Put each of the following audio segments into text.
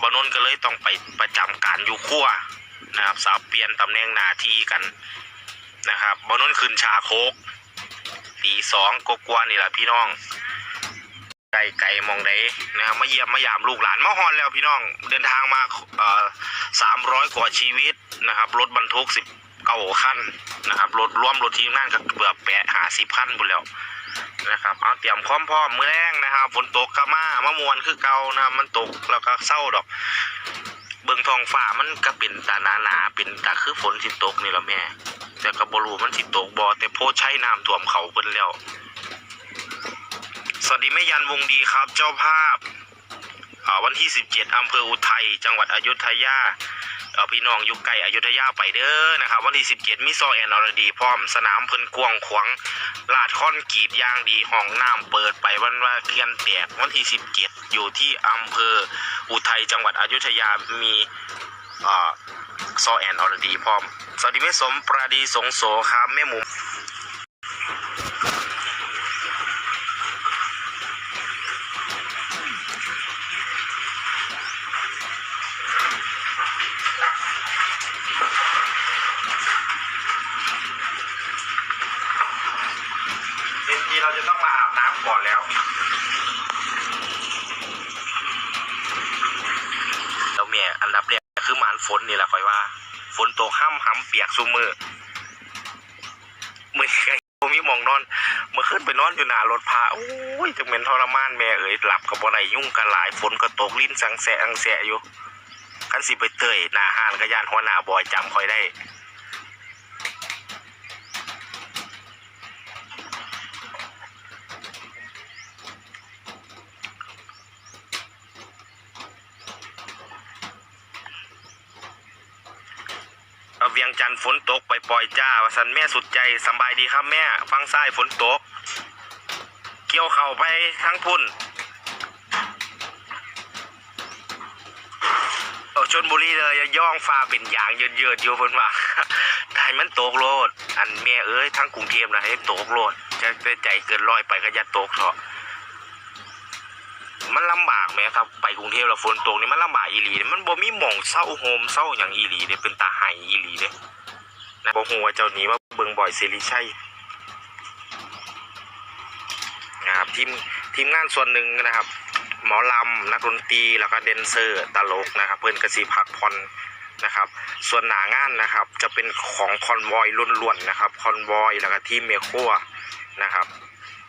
บนนก็เลยต้องไปประจำการอยู่ขั้วนะครับสาวเปลี่ยนตำแหน่งหน้าที่กันนะครับบนนขึ้นชาโคกตีสองกกวานี่แหละพี่น้องไก่ไก่มองไดนะครับมาเยี่ยมมายามลูกหลานมาฮอนแล้วพี่น้องเดินทางมาสามร้อยกว่าชีวิตนะครับรถบรรทุกสิบเก้าคันนะครับรถร่วมรถทีมงานก็เกือบแปะหาสิบคันหมดแล้ว นะครับเอาเตรียมพร้อมพร้อมมือแรงนะครับฝนตกก็มามามวนคือเก่านะครับมันตกแล้วก็เศร้าดอก เบิ่งทองฟ้ามันก็เป็นตาหนาหนาๆเป็นตาคือฝนสิตกนี่ละแม่ แต่ก็บ่รู้มันสิตกบ่แต่โพใช้น้ำท่วมเขาเพิ่นแล้วสวัสดีแม่ยันวงดีครับ เจ้าภาพวันที่ 17อำเภออุทัยจังหวัดอยุธยา เอ่อพี่น้องอยู่ไกลอยุธยาไปเด้อนะครับ วันที่17มิซอแอนอรดีพร้อมสนามเพิ่นกวงขวางลาดค่อนกีดยางดีห้องน้ำเปิดไปวันว่าเคียนแตกวันที่17อยู่ที่อำเภออุทัยจังหวัดอยุธยามีอซอแอนอรดีพร้อมสวัสดีแม่สมปราดีสงโสครับแม่หมู เราจะต้องมาอาบน้ำก่อนแล้วแล้วเมียอันดับแรกคือมานฝนนี่แหละคอยว่า ฝนตกห้ำห้ำเปียกซุมือมือไงผมมีมองนอน เมื่อขึ้นไปนอนอยู่หน้ารถพาโอ้ยจังเป็นทรมานแม่เอ๋ยหลับกับบ่ได้ยุ่งกันหลายฝนก็ตกลิ้นสังแสะอังแสะอยู่คันสิไปเตยหน้าห้านก็ย่านหัวหน้าบอยจำคอยได้ เอาเวี ยงจันฝนตก ไปปล่อยจ้าวสันแม่สุดใจสบายดีครับแม่ ฟังซ้ายฝนตก เกี่ยวเข่าไปทั้งพุ่นโอ้ชนบุรีเลยย่องฟ้าเป็นอย่างเยืดๆอยู่เพิ่นว่าให้มันตกโลด อันแม่เอ้ยทั้งกรุงเทพนะให้ตกโลดจะจะใจเกินร้อยไปก็อย่าตกเถอะ มันลำบากไหมครับ ไปกรุงเทพแล้วฝนตกนี่มันลำบากอีหลีมันบ่มีหม่องเศร้าโฮมเศร้าอย่างอีหลีเด้เป็นตาไห้อีหลีเด้นะบ่ฮู้ว่าเจ้านี้ว่าเบิ่งบ่อยเสรีชัยนะครับทีมทีมงานส่วนหนึ่งนะครับ หมอลำนักดนตรีแล้วก็แดนเซอร์ตลกนะครับ เพิ่อนก็สิพักผ่อนะครับ ส่วนหนางานนะครับ จะเป็นของคอนวอยล้วนๆนะครับคอนวอยแล้วก็ทีมเมโครัวนะครับ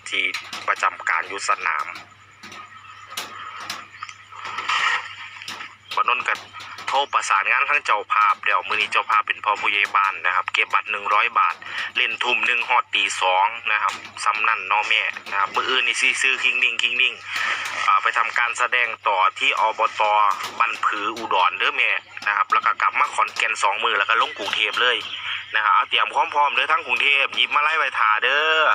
ที่ประจำการอยู่สนาม บนนนกับโทรประสานงานทั้งเจ้าภาพแล้วมือนี้เจ้าภาพเป็นพ่อผู้ใหญ่บ้านนะครับ เก็บบัตรหนึ่งร้อยบาท เล่นทุ่มหนึ่งฮอดตีสองนะครับซ้ำนั่นเนอแม่นะครับมืออื่นนี่ซีซื้อคิงนิ่งคิงนิ่งไปทำการแสดงต่อที่อบตบันผืออุดรเด้อแม่นะครับแล้วก็กลับมาขอนแก่นสองมือแล้วก็ลงกรุงเทพเลยนะครับเตรียมพร้อมๆเด้อทั้งกรุงเทพหยิบมาไล่ไว้ทาเด้อ